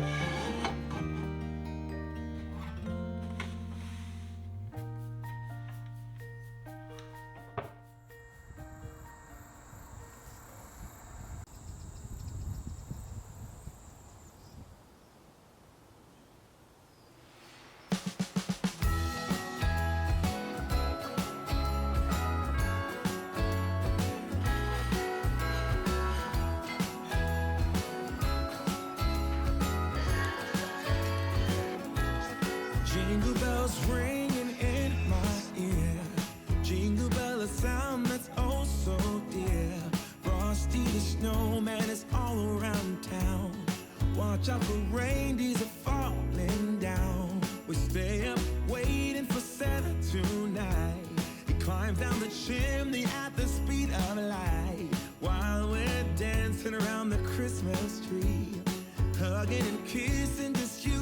Yeah. Dancing around the Christmas tree, hugging and kissing just you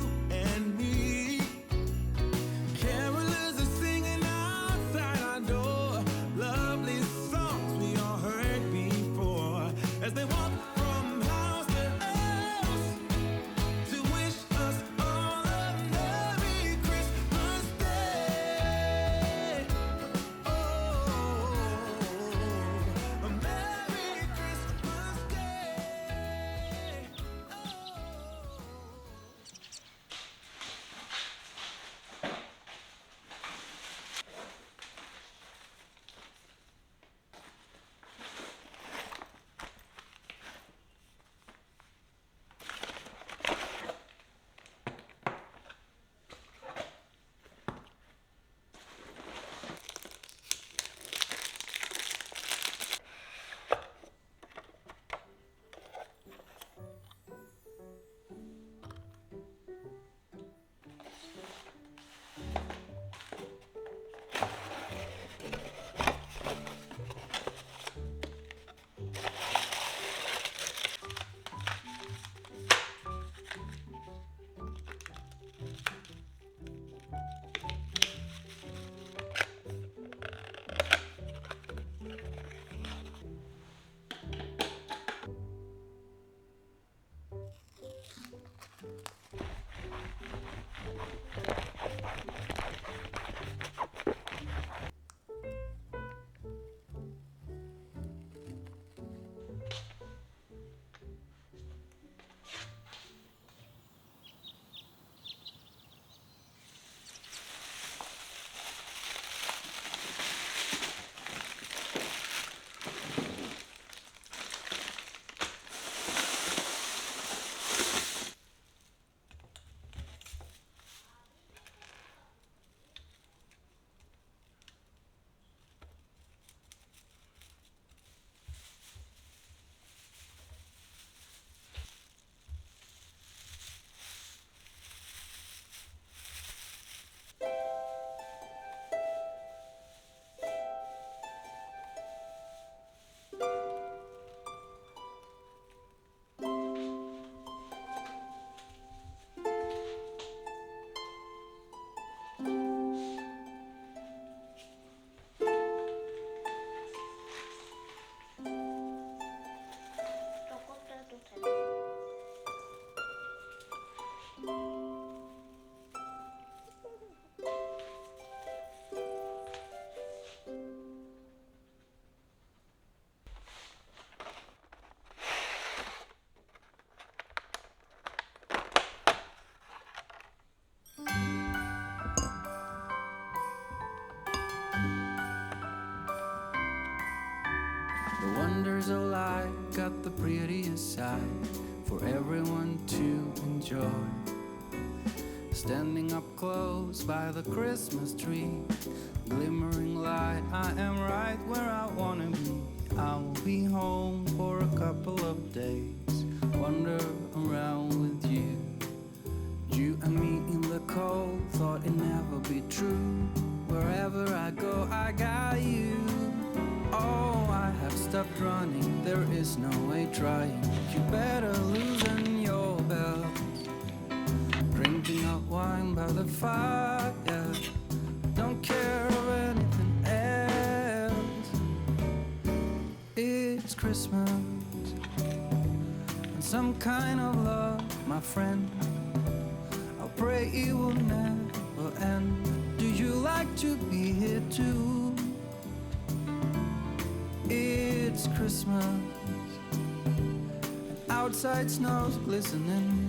Standing up close by the Christmas tree, glimmering light, I am right where I wanna be. I will be home for a couple of days, wander around with you. You and me in the cold, thought it never be true. Wherever I go, I got you. Oh, I have stopped running, there is no way trying. You better loosen your belt. The fire, don't care of anything else. It's Christmas and some kind of love, my friend. I'll pray it will never end. Do you like to be here too? It's Christmas. And outside snow's glistening.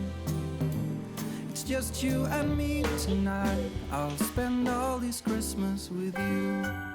It's just you and me tonight. I'll spend all this Christmas with you.